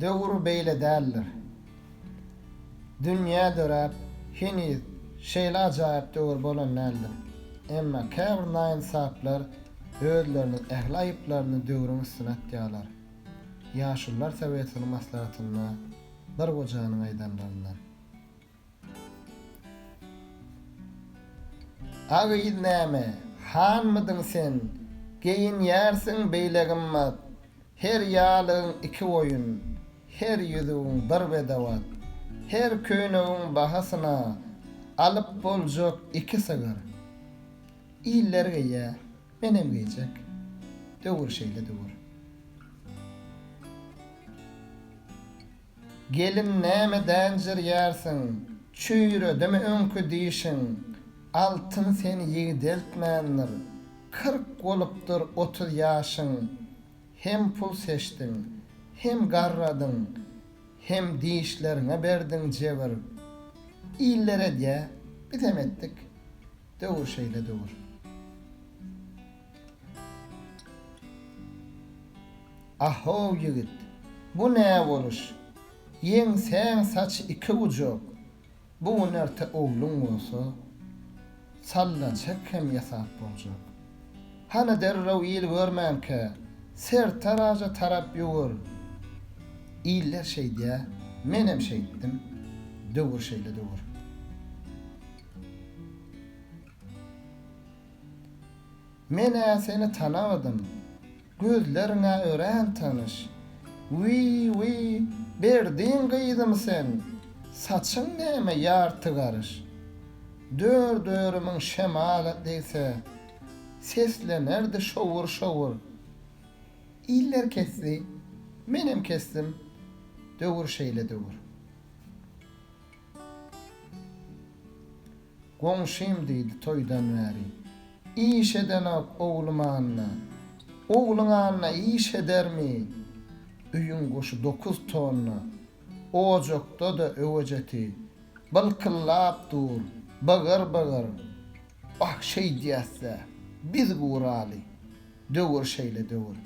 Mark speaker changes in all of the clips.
Speaker 1: döwür beýle däldir. Dünýä döräp hini şeýle ajaýyp döwür bolan nädir. Emma käbir naýynsaplar özlerini ählayıplarını döwrüň üstüne atýarlar. Ýaşullar sebäsini maslahatyny bir gojanyň aýdanlaryndan. Agy näme? Hanmydyň sen? Geyin ýersiň beýlegimmat. Her ýalyň iki oýun, her ýüzüň bir bedawat. Her köýnüň bahasyna alyp boljak iki sagar. İllerge ýa, menem geýjek. Döwür şeýle döwür. Gelin näme dänjir ýersiň? Çüýre deme öňkü diýişiň. Altyn seni ýigdeltmändir. 40 bolupdyr 30 ýaşyň. Hem pul seçdin, hem garradın, hem diýişlerine berdiň jebir. İllere diýe bitem etdik. Döwür şeýle döwür. Aho yigit, bu nä boluş? Ýeň sen saç iki ujuk. Bu nerte oğlun bolsa, salla çekem ýasap boljak. Hana derrew ýyl görmänke, ser taraja tarap ýugur. İller şey diýe, menem şey etdim. Döwür şeýle döwür. Mene seni tanamadım. Gözlerine ören tanış. Wi wi berdiň gyýdym sen. Saçyň näme ýarty garış. Dör dörümün şemalat diýse. Seslenerde şowur şowur. İller kesdi. Menem kesdim. Döwür şeýle döwür. Gomşym diýdi toýdan bäri. İş eden oğlum anna. Oğlun anna iş edermi? Üyün goşu dokuz tonna. Ocakta da öveceti. Balkıllap dur. Bağır bağır. Ah şey diyese. Biz gurali. Dövür şeyle dövür.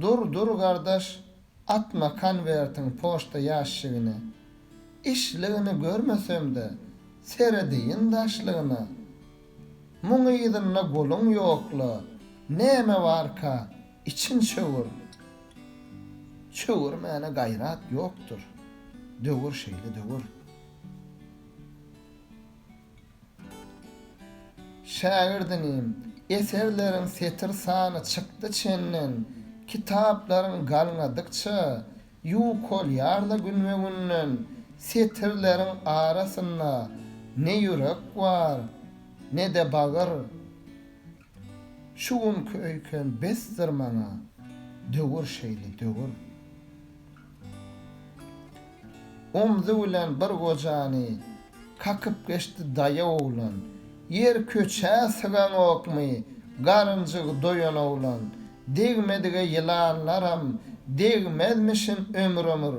Speaker 1: Dur dur kardeş. Atma kanvertin poşta yaşlığını. İşliğini görmesem de serediyin daşlığını. Muňydyna goluň ýokla. Näme barka için çöwür. Çöwür mene gayrat ýokdur. Döwür şeýle döwür. Şairdinim, eserlerin setir sany çykdy çenden, kitaplaryň galňadykça, ýukol ýarla gün we günden, setirlerin arasynda ne ýürek var, ne de bağır. Şuun köýken besdir maňa, döwür şeýle döwür. Omzy bilen bir gojany kakyp geçdi daýa oglan. Yer köçä sygan okmy, garynjyg doýan oglan. Degmedige ýylanlaram, degmezmişin ömür ömür.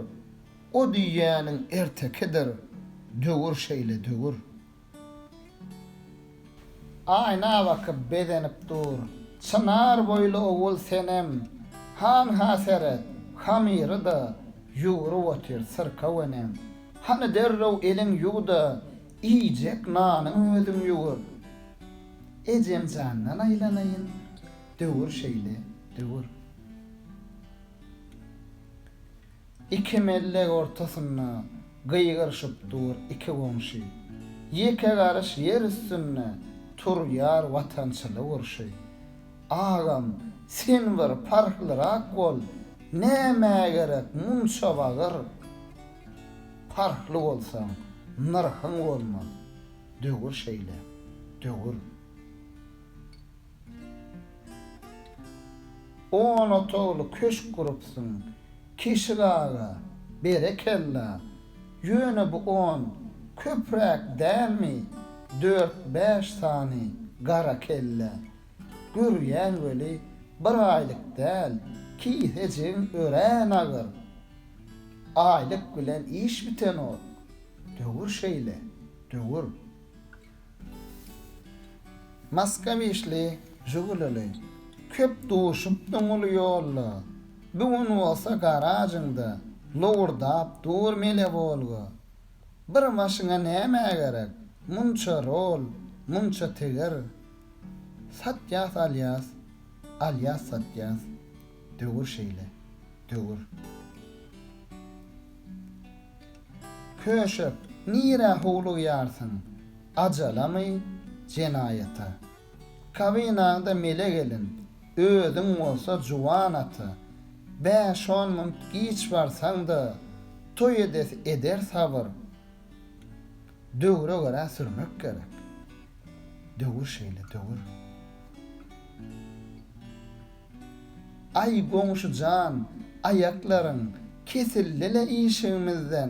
Speaker 1: O diýýäniň ertekidir. Döwür şeýle döwür. Ayna bakıp bedenip dur. Çınar boylu oğul senem. Han haseret, hamiri da yuru otir sırka venem. Hani derrev elin yuda, iyicek nanın ödüm yugur. Ecem candan aylanayın. Dövür şeyle, dövür. İki mellek ortasına gıygırşıp dur iki komşu. Yeke karış yer üstüne tur yar vatançılı urşy. Ağam, sen bir parhlyrak bol. Näme gerek munça bagır. Parhly bolsaň, narhyň bolmaz. Döwür şeýle, döwür. On otoglu köşk gurupsun, kişilaga, berekella. Yöne bu on, köprek dälmi, dört beş tane gara kelle. Güryen böyle bir aylık del ki hecin ören ağır. Aylık bilen iş biten o. Dövür şeyle, dövür. Maskavişli, jugulali, köp duşup duňul ýolla. Bugun bolsa garajynda lowurdap durmele bolga. Bir maşyna näme gerek? Munça rol, munça teger. Satyas alyas, alyas satyas. Döwür şeýle, döwür. Köşüp, nire hulu yarsın? Acalamy, cenayata. Kavinaňda mele gelin, ödün bolsa juwan atı. Beş on mın giç barsaň da, toy edes eder sabır. Döwre göre sürmek gerek. Döwür şeýle, döwür. Ay goňşu can, ayaklarың kesillile işimizden,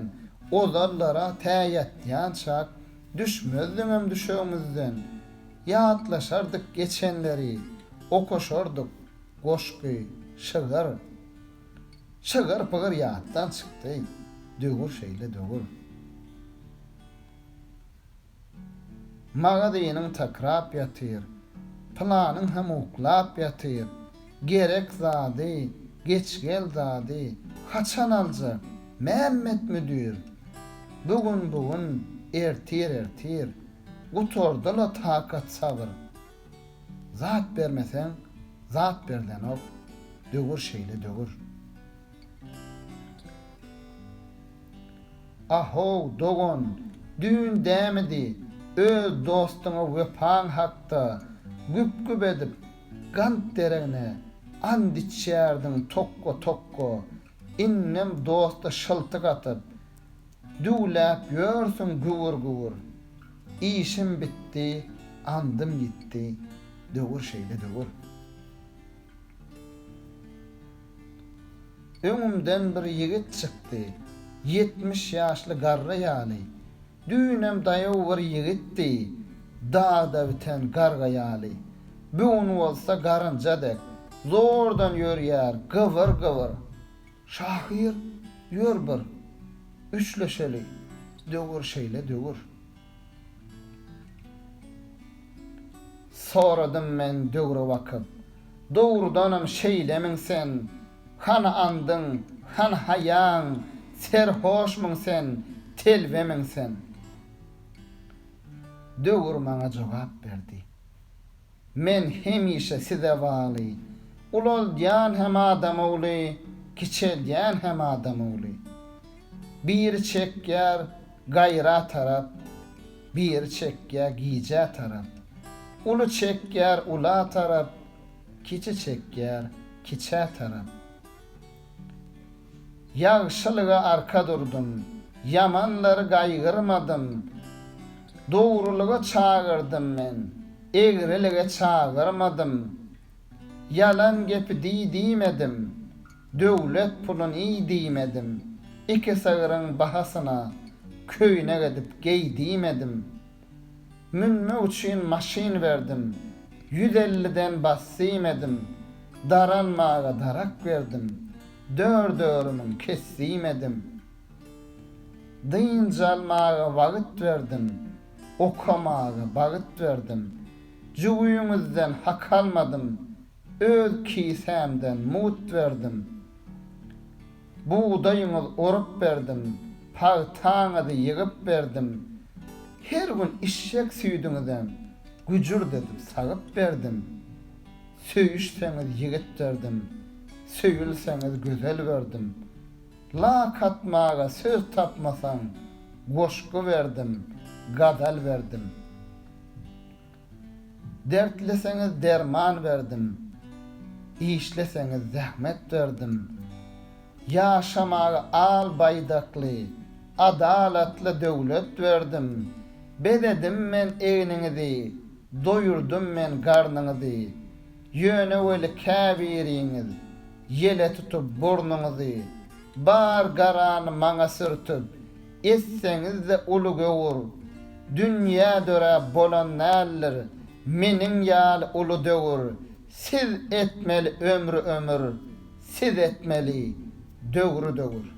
Speaker 1: ozallara täýetýän çak, düşmezdim düşömizden. Ýatlaşardyk geçenleri, okoşardyk, goşky, şygyr. Şygyr pygyr ýatdan çykdy. Döwür şeýle döwür. Maga diýeniň takrap ýatyr. Planyň hem uklap ýatyr. Gerek zady, geçgel zady, haçan aljak? Mehmet müdür. Bugun bugun ertir ertir. Gutordyla takat sabır. Zat bermesen, zat berden ok. Döwür şeýle döwür. Aho dogon, dün demedi, öz dostuna wepan hakda, güp güp edip, gant derine, and içerdin tokko tokko, innem dosta şıltık atıp, düwläp ýörsün guvur guvur. İşim bitti, andım gitti, döwür şeýle döwür. Öňümden bir ýigit çykdy. 70 ýaşly garra ýaly. Dünem daýaw bir ýigitdi. Dağda biten garga ýaly. Bugun bolsa garynjadek zordan ýörýär, gyvyr gyvyr. Şahyr ýör bir. Üçleşeli. Döwür şeýle döwür. Soradım men döwre wakyp. Dogrudanam şeýlemiň sen. Hana andyň, han haýan, serhoşmyň sen, telvemiň sen. Döwür maňa jogap berdi. Men hemişe size waly. Ulal diýan hem adam oly, kiçel diýan hem adam oly. Bir çekýär gaýra tarap, bir çekýär giýje tarap. Ulu çekýär ula tarap, kiçi çekýär kiçe tarap. Ýagşylyga arka durdum, yamanlary gaýgyrmadım. Dogrulyga çağırdım men, egrilige çağırmadım. Yalan gepi di diýmedim, döwlet pulun iyi diýmedim. Iki sagırın bahasyna köýüne gidip gey diýmedim. Münme uçyn maşin verdim, 150-den bassymedim. Daranmaga darak verdim. Dör dörümün kessimedim. Dyn jalmaga wagt verdim. Okamaga wagt verdim. Juwýymyzdan hak almadım. Öz kisemden mut verdim. Buğdayını orup berdim. Pagtaňyzy ýygyp berdim. Her gün işşek süýdüňizden güjür dedim, sagyp berdim. Söýüşseňiz ýigit berdim. Söýülseňiz gözel berdim. La katmaga söz tapmasaň goşku berdim, gadal berdim. Dertleseňiz derman berdim. İşleseňiz zähmet berdim. Yaşamaga al baydakly, adalatly döwlet berdim. Bededim men eňiniňizi, doýurdum men garnyňyzy. Ýöne weli käbiriňiz, ýele tutup burnuňyzy, bar garany maňa sürtüp, esseňiz de uly gowur. Dünýä döre bolan näller, meniň ýaly uly döwür. Siz etmeli ömrü ömür, siz etmeli döwrü döwür.